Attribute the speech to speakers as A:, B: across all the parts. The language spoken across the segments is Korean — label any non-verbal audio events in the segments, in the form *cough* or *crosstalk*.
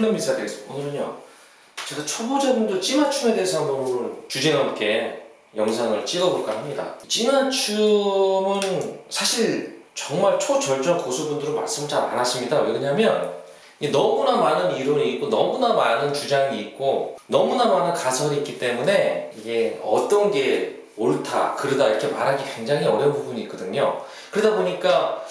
A: 안녕하십니까 플랜비사 되겠습니다. 오늘은요 제가 초보자분들 찌맞춤에 대해서 한번 주제와 함께 영상을 찍어볼까 합니다. 찌맞춤은 사실 정말 초절정 고수분들은 말씀 잘안 하십니다. 왜냐면 너무나 많은 이론이 있고 너무나 많은 주장이 있고 너무나 많은 가설이 있기 때문에 이게 어떤 게 옳다 그르다 이렇게 말하기 굉장히 어려운 부분이 있거든요. 그러다 보니까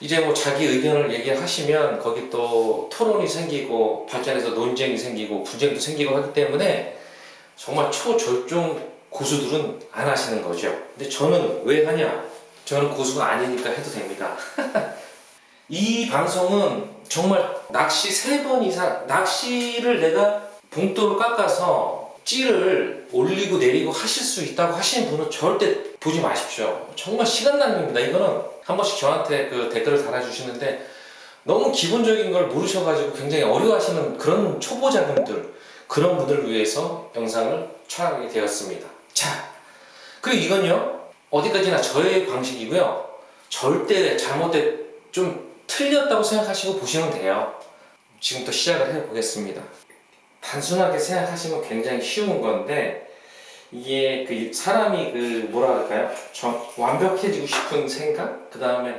A: 이제 뭐 자기 의견을 얘기하시면 거기 또 토론이 생기고 발전해서 논쟁이 생기고 분쟁도 생기고 하기 때문에 정말 초절정 고수들은 안 하시는 거죠. 근데 저는 왜 하냐? 저는 고수가 아니니까 해도 됩니다. *laughs* 이 방송은 정말 낚시 세 번 이상 낚시를 내가 봉돌을 깎아서 찌를 올리고 내리고 하실 수 있다고 하시는 분은 절대 보지 마십시오. 정말 시간 낭비입니다. 이거는 한 번씩 저한테 그 댓글을 달아주시는데 너무 기본적인 걸 모르셔가지고 굉장히 어려워하시는 그런 초보자분들 그런 분들을 위해서 영상을 촬영하게 되었습니다. 자, 그리고 이건요 어디까지나 저의 방식이고요. 절대 잘못된 좀 틀렸다고 생각하시고 보시면 돼요. 지금부터 시작을 해보겠습니다. 단순하게 생각하시면 굉장히 쉬운 건데 이게 그 사람이 그 뭐라 할까요? 저 완벽해지고 싶은 생각, 그 다음에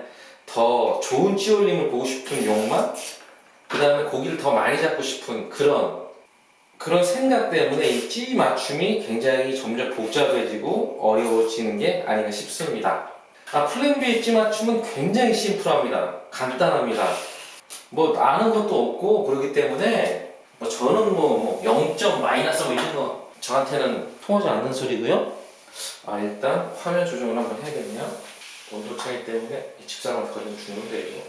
A: 더 좋은 찌올림을 보고 싶은 욕망, 그 다음에 고기를 더 많이 잡고 싶은 그런 그런 생각 때문에 이 찌 맞춤이 굉장히 점점 복잡해지고 어려워지는 게 아닌가 싶습니다. 아, 플랜 B 찌 맞춤은 굉장히 심플합니다. 간단합니다. 뭐 아는 것도 없고 그렇기 때문에 뭐 저는 뭐, 뭐 0점 마이너스 뭐 이런 거 저한테는 통하지 않는 소리고요. 아 일단 화면 조정을 한번 해야겠네요. 온도 차이 때문에 이 집사람을 거리면 죽는데 이거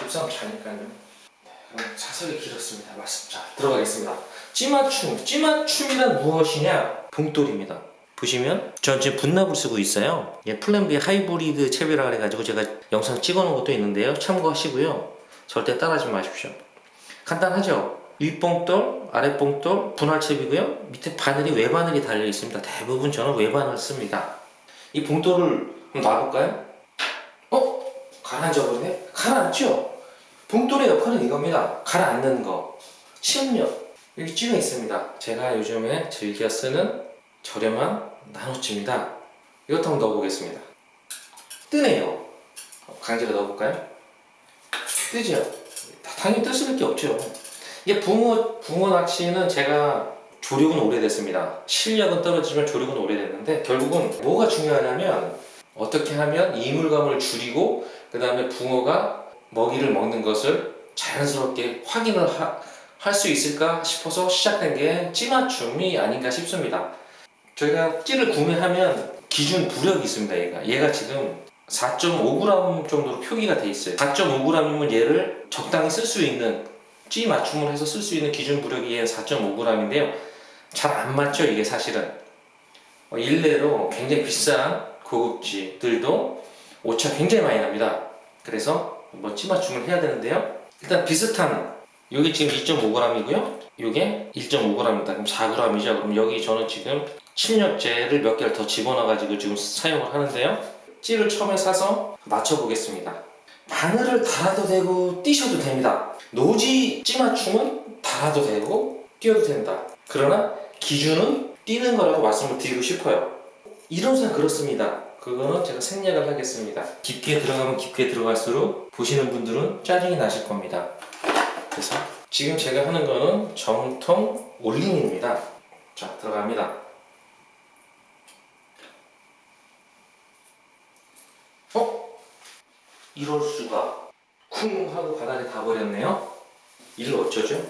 A: 집사람 자니까요. 네, 그럼 사설이 길었습니다. 자 들어가겠습니다. 찌맞춤 찌맞춤이란 무엇이냐? 봉돌입니다. 보시면 전 지금 분납을 쓰고 있어요. 예, 플랜 B 하이브리드 채비라 그래가지고 제가 영상 찍어놓은 것도 있는데요. 참고하시고요. 절대 따라하지 마십시오. 간단하죠? 윗봉돌, 아랫봉돌, 분할채비고요. 밑에 바늘이 외바늘이 달려 있습니다. 대부분 저는 외바늘 씁니다. 이 봉돌을 한번 놔볼까요? 어? 가라앉아버리네? 가라앉죠? 봉돌의 역할은 이겁니다. 가라앉는 거. 치음력. 여기 찌가 있습니다. 제가 요즘에 즐겨 쓰는 저렴한 나노찌입니다. 이것도 한번 넣어보겠습니다. 뜨네요. 강제로 넣어볼까요? 뜨죠? 당연히 뜰 수밖에 없죠. 이게 붕어, 붕어 낚시는 제가 조력은 오래됐습니다. 실력은 떨어지지만 조력은 오래됐는데 결국은 뭐가 중요하냐면 어떻게 하면 이물감을 줄이고 그 다음에 붕어가 먹이를 먹는 것을 자연스럽게 확인을 할 수 있을까 싶어서 시작된 게 찌맞춤이 아닌가 싶습니다. 저희가 찌를 구매하면 기준 부력이 있습니다. 얘가 얘가 지금 4.5g 정도로 표기가 돼 있어요. 4.5g이면 얘를 적당히 쓸 수 있는 찌 맞춤을 해서 쓸 수 있는 기준 부력이 얘는 4.5g인데요. 잘 안 맞죠 이게 사실은. 어, 일례로 굉장히 비싼 고급지들도 오차 굉장히 많이 납니다. 그래서 뭐찌 맞춤을 해야 되는데요. 일단 비슷한 이게 지금 2.5g이고요. 이게 1.5g입니다. 그럼 4g이죠. 그럼 여기 저는 지금 침력제를 몇 개를 더 집어넣어가지고 지금 사용을 하는데요. 찌를 처음에 사서 맞춰보겠습니다. 바늘을 달아도 되고 띄셔도 됩니다. 노지 찌 맞춤은 달아도 되고 띄어도 된다. 그러나 기준은 띄는 거라고 말씀을 드리고 싶어요. 이론상 그렇습니다. 그거는 제가 생략을 하겠습니다. 깊게 들어가면 깊게 들어갈수록 보시는 분들은 짜증이 나실 겁니다. 그래서 지금 제가 하는 거는 정통 올림입니다. 자, 들어갑니다. 어? 이럴 수가. 쿵 하고 바닥에 가버렸네요. 이를 어쩌죠?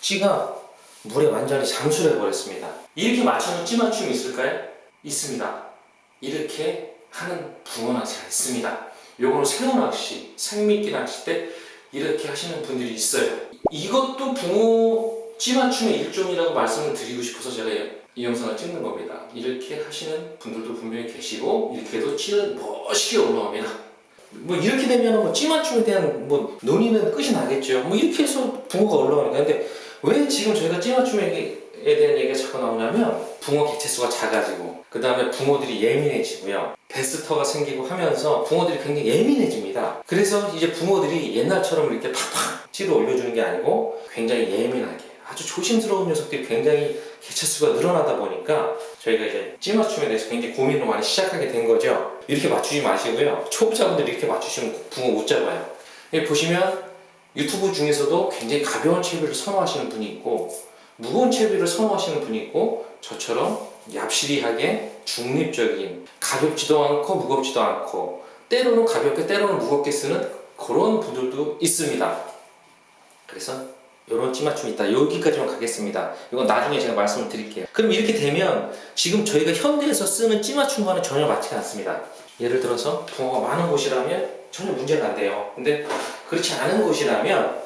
A: 찌가 물에 완전히 잠수를 해버렸습니다. 이렇게 맞추는 찌 맞춤이 있을까요? 있습니다. 이렇게 하는 붕어 낚시가 있습니다. 요거는 새우 낚시, 생미끼 낚시 때 이렇게 하시는 분들이 있어요. 이것도 붕어 찌 맞춤의 일종이라고 말씀을 드리고 싶어서 제가 이 영상을 찍는 겁니다. 이렇게 하시는 분들도 분명히 계시고 이렇게 해도 찌는 멋있게 올라옵니다. 뭐 이렇게 되면 뭐 찌 맞춤에 대한 뭐 논의는 끝이 나겠죠. 뭐 이렇게 해서 붕어가 올라오니까. 근데 왜 지금 저희가 찌 맞춤에 대한 얘기가 자꾸 나오냐면 붕어 개체수가 작아지고 그 다음에 붕어들이 예민해지고요. 베스터가 생기고 하면서 붕어들이 굉장히 예민해집니다. 그래서 이제 붕어들이 옛날처럼 이렇게 팍팍 찌를 올려주는 게 아니고 굉장히 예민하게 아주 조심스러운 녀석들이 굉장히 개체수가 늘어나다 보니까 저희가 이제 찌 맞춤에 대해서 굉장히 고민을 많이 시작하게 된 거죠 이렇게 맞추지 마시고요 초보자분들이 이렇게 맞추시면 붕어 못 잡아요 여기 보시면 유튜브 중에서도 굉장히 가벼운 채비를 선호하시는 분이 있고 무거운 채비를 선호하시는 분이 있고 저처럼 얍실이하게 중립적인 가볍지도 않고 무겁지도 않고 때로는 가볍게 때로는 무겁게 쓰는 그런 분들도 있습니다. 그래서 이런 찌맞춤이 있다. 여기까지만 가겠습니다. 이건 나중에 제가 말씀을 드릴게요. 그럼 이렇게 되면 지금 저희가 현대에서 쓰는 찌맞춤과는 전혀 맞지 않습니다. 예를 들어서 붕어가 많은 곳이라면 전혀 문제가 안 돼요. 근데 그렇지 않은 곳이라면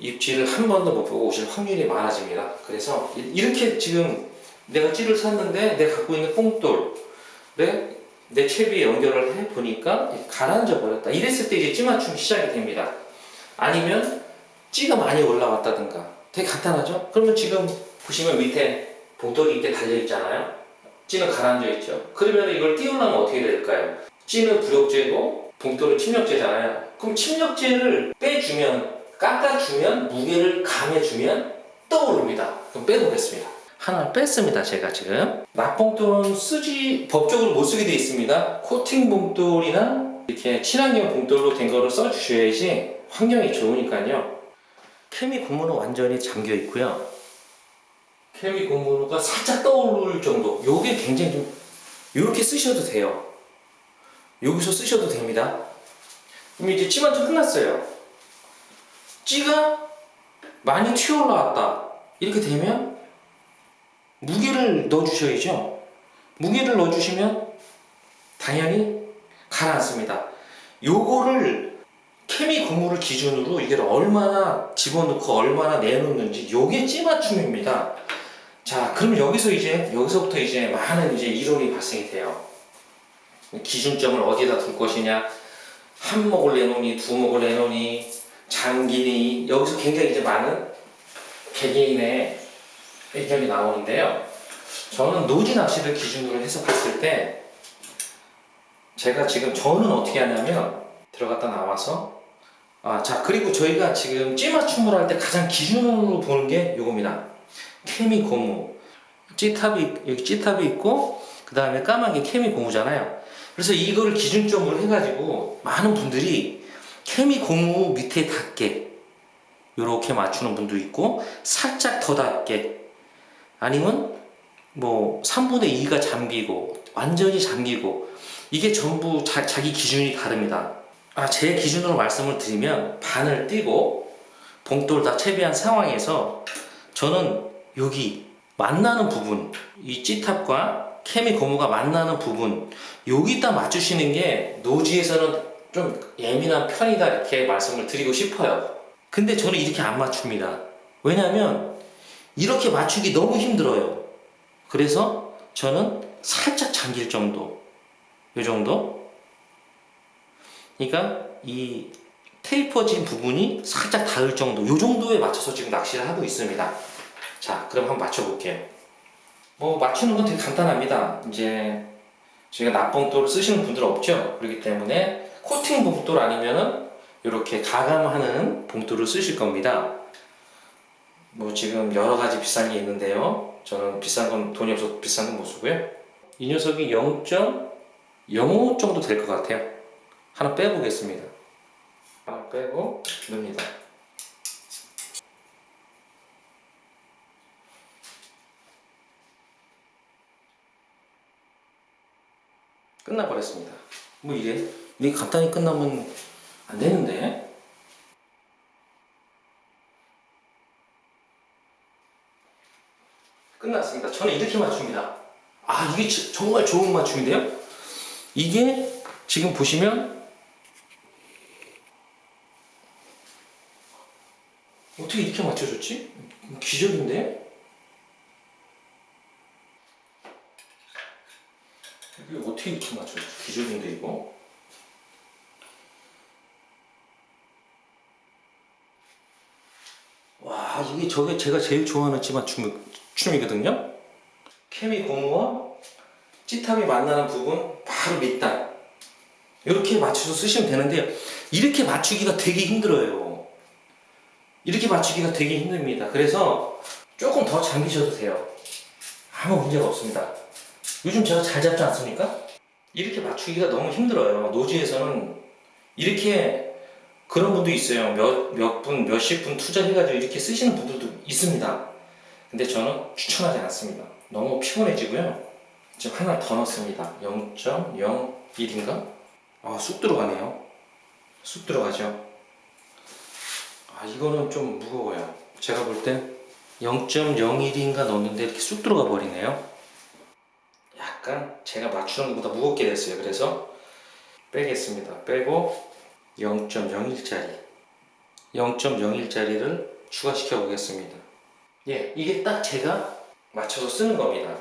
A: 입질을 한 번도 못 보고 오실 확률이 많아집니다. 그래서 이- 이렇게 지금 내가 찌를 샀는데 내가 갖고 있는 뽕돌에 내 채비에 연결을 해 보니까 가라앉아 버렸다. 이랬을 때 이제 찌 맞춤이 시작이 됩니다. 아니면 찌가 많이 올라왔다든가 되게 간단하죠? 그러면 지금 보시면 밑에 봉돌이 밑에 달려 있잖아요. 찌는 가라앉아 있죠. 그러면 이걸 띄우려면 어떻게 될까요? 찌는 부력제고 봉돌은 침력제잖아요. 그럼 침력제를 빼주면 깎아주면 무게를 감해주면 떠오릅니다. 그럼 빼놓겠습니다. 하나 뺐습니다. 제가 지금 납봉돌은 쓰지 법적으로 못 쓰게 돼 있습니다. 코팅 봉돌이나 이렇게 친환경 봉돌로 된 거를 써주셔야지 환경이 좋으니까요. 케미 고무는 완전히 잠겨 있고요. 케미 고무가 살짝 떠오를 정도. 요게 굉장히 좀 이렇게 쓰셔도 돼요. 여기서 쓰셔도 됩니다. 그럼 이제 찌만점 끝났어요. 찌가 많이 튀어 올라왔다. 이렇게 되면 무게를 넣어주셔야죠. 무게를 넣어주시면 당연히 가라앉습니다. 요거를 케미 고무를 기준으로 이게 얼마나 집어넣고 얼마나 내놓는지 요게 찌맞춤입니다. 자, 그럼 여기서 이제 여기서부터 이제 많은 이제 이론이 발생이 돼요. 기준점을 어디에다 둘 것이냐, 한 목을 내놓니, 두 목을 내놓니, 장기니 여기서 굉장히 이제 많은 개개인의 의견이 나오는데요. 저는 노지 낚시를 기준으로 해서 봤을 때 제가 지금 저는 어떻게 하냐면 들어갔다 나와서 아, 자 그리고 저희가 지금 찌맞춤을 할 때 가장 기준으로 보는 게 이겁니다. 케미 고무 찌탑이 여기 찌탑이 있고 그 다음에 까만 게 케미 고무잖아요. 그래서 이거를 기준점으로 해가지고 많은 분들이 케미 고무 밑에 닿게 이렇게 맞추는 분도 있고 살짝 더 닿게 아니면 뭐 3분의 2가 잠기고 완전히 잠기고 이게 전부 자, 자기 기준이 다릅니다. 아, 제 기준으로 말씀을 드리면 바늘 띄고 봉돌 다 채비한 상황에서 저는 여기 만나는 부분 이 찌탑과 케미 고무가 만나는 부분 여기다 맞추시는 게 노지에서는 좀 예민한 편이다 이렇게 말씀을 드리고 싶어요. 근데 저는 이렇게 안 맞춥니다. 왜냐면 이렇게 맞추기 너무 힘들어요. 그래서 저는 살짝 잠길 정도. 이 정도. 그러니까 이 테이퍼진 부분이 살짝 닿을 정도. 이 정도에 맞춰서 지금 낚시를 하고 있습니다. 자, 그럼 한번 맞춰볼게요. 뭐 맞추는 건 되게 간단합니다. 이제 저희가 납봉돌을 쓰시는 분들 없죠. 그렇기 때문에 코팅 봉돌 아니면은 이렇게 가감하는 봉돌을 쓰실 겁니다. 뭐 지금 여러 가지 비싼 게 있는데요. 저는 비싼 건 돈이 없어서 비싼 건 못 쓰고요. 이 녀석이 0.05 정도 될 것 같아요. 하나 빼보겠습니다. 하나 빼고 넣습니다. 끝나버렸습니다. 뭐 이래? 이게 간단히 끝나면 안 되는데? 끝났습니다. 저는 이렇게 맞춥니다. 아, 이게 지- 정말 좋은 맞춤인데요? 이게 지금 보시면 어떻게 이렇게 맞춰줬지? 기적인데? 이게 어떻게 이렇게 맞춰줬지? 기적인데 이거? 와 이게 저게 제가 제일 좋아하는 찌맞춤 춤이거든요. 케미 고무와 찌탑이 만나는 부분 바로 밑단 이렇게 맞춰서 쓰시면 되는데 이렇게 맞추기가 되게 힘들어요. 이렇게 맞추기가 되게 힘듭니다. 그래서 조금 더 잠기셔도 돼요. 아무 문제가 없습니다. 요즘 제가 잘 잡지 않습니까? 이렇게 맞추기가 너무 힘들어요. 노지에서는 이렇게 그런 분도 있어요. 몇, 몇 분, 몇십 분 투자해가지고 이렇게 쓰시는 분들도 있습니다. 근데 저는 추천하지 않습니다. 너무 피곤해지고요. 지금 하나 더 넣습니다. 0.01인가? 아, 쑥 들어가네요. 쑥 들어가죠. 아, 이거는 좀 무거워요. 제가 볼땐 0.01인가 넣었는데 이렇게 쑥 들어가 버리네요. 약간 제가 맞추는 것보다 무겁게 됐어요. 그래서 빼겠습니다. 빼고 0.01짜리 0.01짜리를 추가시켜 보겠습니다. 예, 이게 딱 제가 맞춰서 쓰는 겁니다.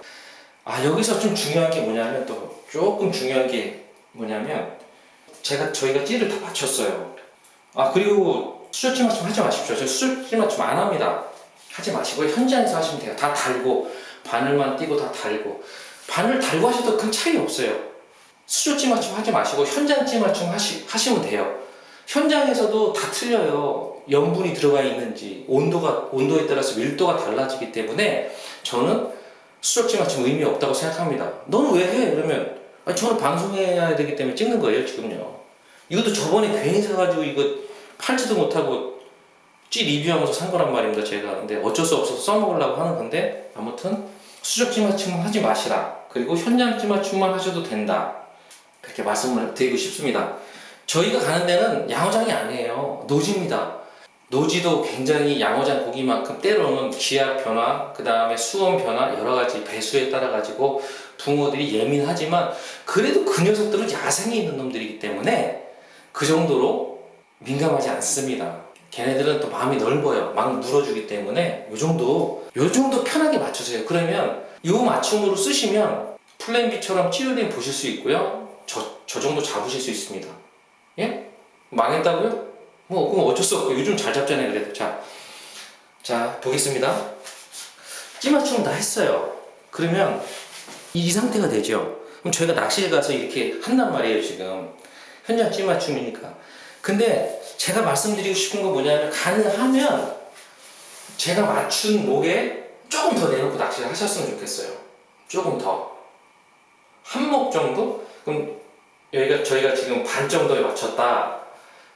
A: 아, 여기서 좀 중요한 게 뭐냐면 또 조금 중요한 게 뭐냐면 제가 저희가 찌를 다 맞췄어요. 아, 그리고 수저찌 맞춤 하지 마십시오. 저 수저찌 맞춤 안 합니다. 하지 마시고 현장에서 하시면 돼요. 다 달고 바늘만 띄고 다 달고 바늘 달고 하셔도 큰 차이 없어요. 수저찌 맞춤 하지 마시고 현장찌 맞춤 하시, 하시면 돼요. 현장에서도 다 틀려요. 염분이 들어가 있는지 온도가 온도에 따라서 밀도가 달라지기 때문에 저는 수족지 맞춤 의미 없다고 생각합니다. 너는 왜 해? 그러면 저는 방송해야 되기 때문에 찍는 거예요 지금요. 이것도 저번에 괜히 사가지고 이거 팔지도 못하고 찌 리뷰하면서 산 거란 말입니다 제가. 근데 어쩔 수 없어서 써먹으려고 하는 건데 아무튼 수족지 맞춤 하지 마시라. 그리고 현장지 맞춤만 하셔도 된다. 그렇게 말씀을 드리고 싶습니다. 저희가 가는 데는 양어장이 아니에요. 노지입니다. 노지도 굉장히 양어장 고기만큼 때로는 기압 변화, 그 다음에 수온 변화, 여러 가지 배수에 따라 가지고 붕어들이 예민하지만 그래도 그 녀석들은 야생에 있는 놈들이기 때문에 그 정도로 민감하지 않습니다. 걔네들은 또 마음이 넓어요. 막 물어주기 때문에 요 정도, 요 정도 편하게 맞추세요. 그러면 요 맞춤으로 쓰시면 플랜 B처럼 치료된 보실 수 있고요. 저, 저 정도 잡으실 수 있습니다. 예? 망했다고요? 뭐 그럼 어쩔 수 없고 요즘 잘 잡잖아요 그래도 자, 자 보겠습니다 찌맞춤 다 했어요 그러면 이 상태가 되죠 그럼 저희가 낚시에 가서 이렇게 한단 말이에요 지금 현장 찌맞춤이니까 근데 제가 말씀드리고 싶은 건 뭐냐면 가능하면 제가 맞춘 목에 조금 더 내놓고 낚시를 하셨으면 좋겠어요. 조금 더 한 목 정도? 그럼 여기가 저희가 지금 반 정도에 맞췄다.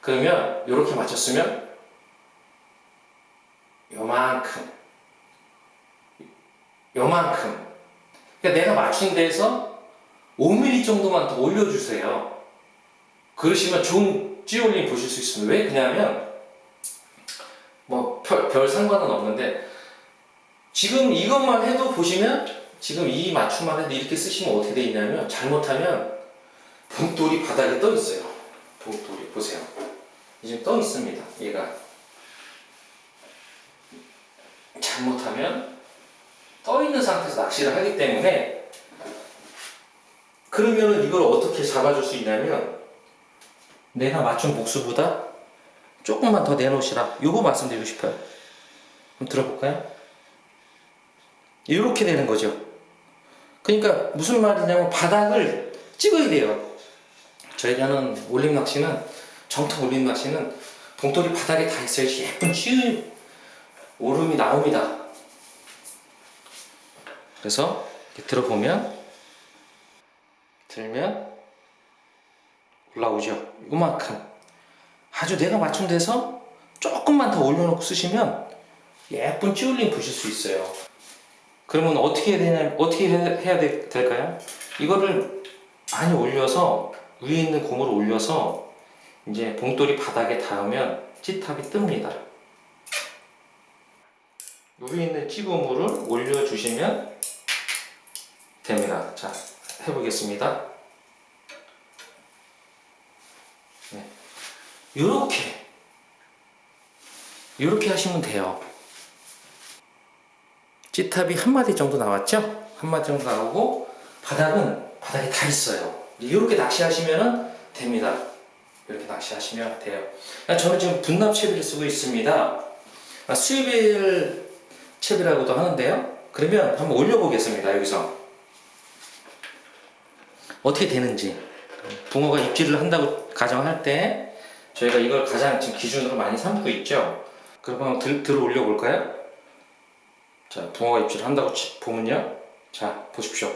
A: 그러면 이렇게 맞췄으면 요만큼. 요만큼. 그러니까 내가 맞춘 데에서 5mm 정도만 더 올려주세요. 그러시면 좋은 찌올림 보실 수 있습니다. 왜? 그냐면 뭐별 상관은 없는데 지금 이것만 해도 보시면 지금 이 맞춤만 해도 이렇게 쓰시면 어떻게 돼 있냐면 잘못하면 봉돌이 바닥에 떠 있어요. 봉돌이 보세요. 지금 떠 있습니다. 얘가. 잘못하면 떠 있는 상태에서 낚시를 하기 때문에 그러면은 이걸 어떻게 잡아줄 수 있냐면 내가 맞춘 복수보다 조금만 더 내놓으시라. 요거 말씀드리고 싶어요. 한번 들어볼까요? 이렇게 되는 거죠. 그러니까 무슨 말이냐면 바닥을 찍어야 돼요. 저희가 하는 올림 낚시는 정통 올림 낚시는 봉돌이 바닥에 다 있어야지 예쁜 찌 오름이 나옵니다. 그래서 들어보면 들면 올라오죠. 이만큼 아주 내가 맞춘 데서 조금만 더 올려놓고 쓰시면 예쁜 찌울림 보실 수 있어요. 그러면 어떻게 해야 되냐 어떻게 해야 되- 될까요? 이거를 많이 올려서 위에 있는 고무를 올려서 이제 봉돌이 바닥에 닿으면 찌탑이 뜹니다. 위에 있는 찌고물을 올려주시면 됩니다. 자, 해보겠습니다. 요렇게 요렇게 하시면 돼요. 찌탑이 한 마디 정도 나왔죠? 한 마디 정도 나오고 바닥은 바닥에 다 있어요. 이렇게 낚시하시면 됩니다. 이렇게 낚시하시면 돼요. 그러니까 저는 지금 분납 채비를 쓰고 있습니다. 아, 수입일 채비라고도 하는데요. 그러면 한번 올려보겠습니다. 여기서 어떻게 되는지 붕어가 입질을 한다고 가정할 때 저희가 이걸 가장 지금 기준으로 많이 삼고 있죠. 그럼 한번 들, 들어 올려 볼까요? 자, 붕어가 입질을 한다고 치- 보면요. 자, 보십시오.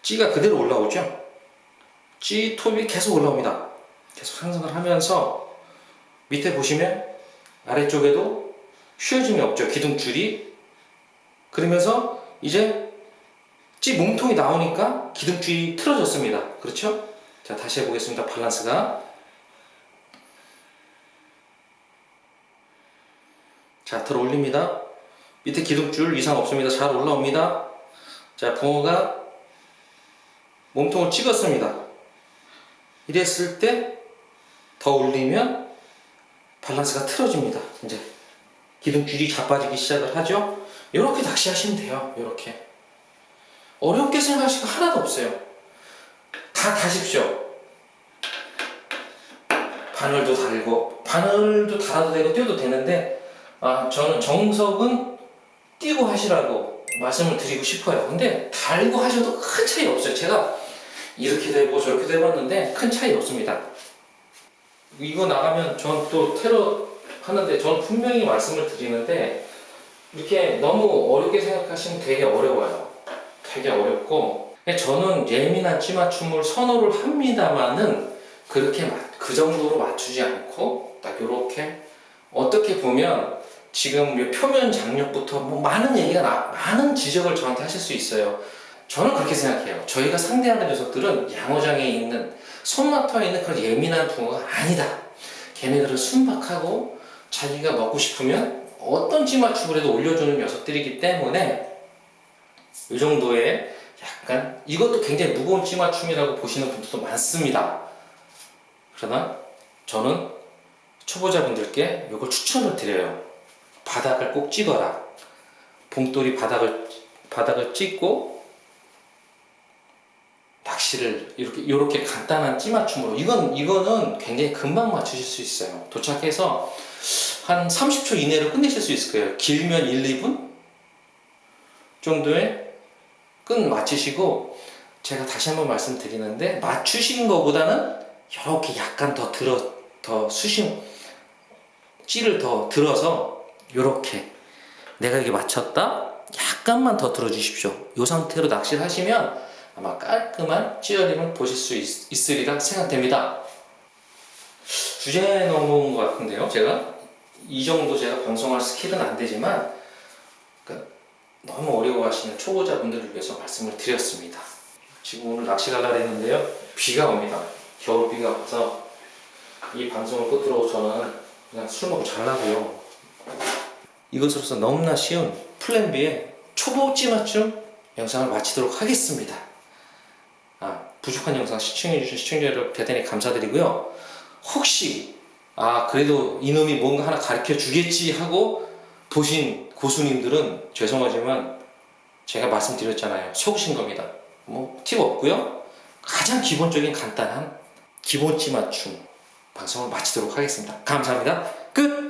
A: 찌가 그대로 올라오죠. 찌 톱이 계속 올라옵니다. 계속 상승을 하면서 밑에 보시면 아래쪽에도 쉬어짐이 없죠. 기둥줄이. 그러면서 이제 찌 몸통이 나오니까 기둥줄이 틀어졌습니다. 그렇죠? 자, 다시 해보겠습니다. 밸런스가. 자, 들어 올립니다. 밑에 기둥줄 이상 없습니다. 잘 올라옵니다. 자, 붕어가 몸통을 찍었습니다. 이랬을 때 더 올리면 밸런스가 틀어집니다. 이제 기둥줄이 자빠지기 시작을 하죠. 이렇게 낚시하시면 돼요. 이렇게 어렵게 생각하실 거 하나도 없어요. 다 다십시오. 바늘도 달고 바늘도 달아도 되고 띄워도 되는데 아 저는 정석은 띄고 하시라고 말씀을 드리고 싶어요. 근데 달고 하셔도 큰 차이 없어요. 제가 이렇게도 해보고 저렇게도 해봤는데 큰 차이 없습니다. 이거 나가면 전 또 테러 하는데 저는 분명히 말씀을 드리는데 이렇게 너무 어렵게 생각하시면 되게 어려워요. 되게 어렵고 저는 예민한 찌맞춤을 선호를 합니다만은 그렇게 마- 그 정도로 맞추지 않고 딱 이렇게 어떻게 보면 지금 이 표면 장력부터 뭐 많은 얘기가 나, 많은 지적을 저한테 하실 수 있어요. 저는 그렇게 생각해요. 저희가 상대하는 녀석들은 양어장에 있는 손맛터에 있는 그런 예민한 붕어가 아니다. 걔네들은 순박하고 자기가 먹고 싶으면 어떤 찌맞춤을 해도 올려주는 녀석들이기 때문에 이 정도의 약간 이것도 굉장히 무거운 찌맞춤이라고 보시는 분들도 많습니다. 그러나 저는 초보자분들께 이걸 추천을 드려요. 바닥을 꼭 찍어라. 봉돌이 바닥을 바닥을 찍고 낚시를 이렇게 이렇게 간단한 찌맞춤으로 이건 이거는 굉장히 금방 맞추실 수 있어요. 도착해서 한 30초 이내로 끝내실 수 있을 거예요. 길면 1, 2분 정도에 끝 맞추시고 제가 다시 한번 말씀드리는데 맞추신 것보다는 이렇게 약간 더 들어 더 수심 찌를 더 들어서 이렇게 내가 이게 맞췄다 약간만 더 들어주십시오. 이 상태로 낚시를 하시면 아마 깔끔한 찌어림을 보실 수 있, 있으리라 생각됩니다. 주제 넘어온 것 같은데요, 제가 이 정도 제가 방송할 스킬은 안 되지만 그러니까 너무 어려워하시는 초보자분들을 위해서 말씀을 드렸습니다. 지금 오늘 낚시 갈라 했는데요, 비가 옵니다. 겨울비가 와서 이 방송을 끝으로 저는 그냥 술 먹고 잘라고요. 이것으로서 너무나 쉬운 플랜 B의 초보 찌맞춤 영상을 마치도록 하겠습니다. 아, 부족한 영상 시청해주신 시청자 여러분 대단히 감사드리고요. 혹시, 아, 그래도 이놈이 뭔가 하나 가르쳐 주겠지 하고 보신 고수님들은 죄송하지만 제가 말씀드렸잖아요. 속으신 겁니다. 뭐, 팁 없고요. 가장 기본적인 간단한 기본치 맞춤 방송을 마치도록 하겠습니다. 감사합니다. 끝!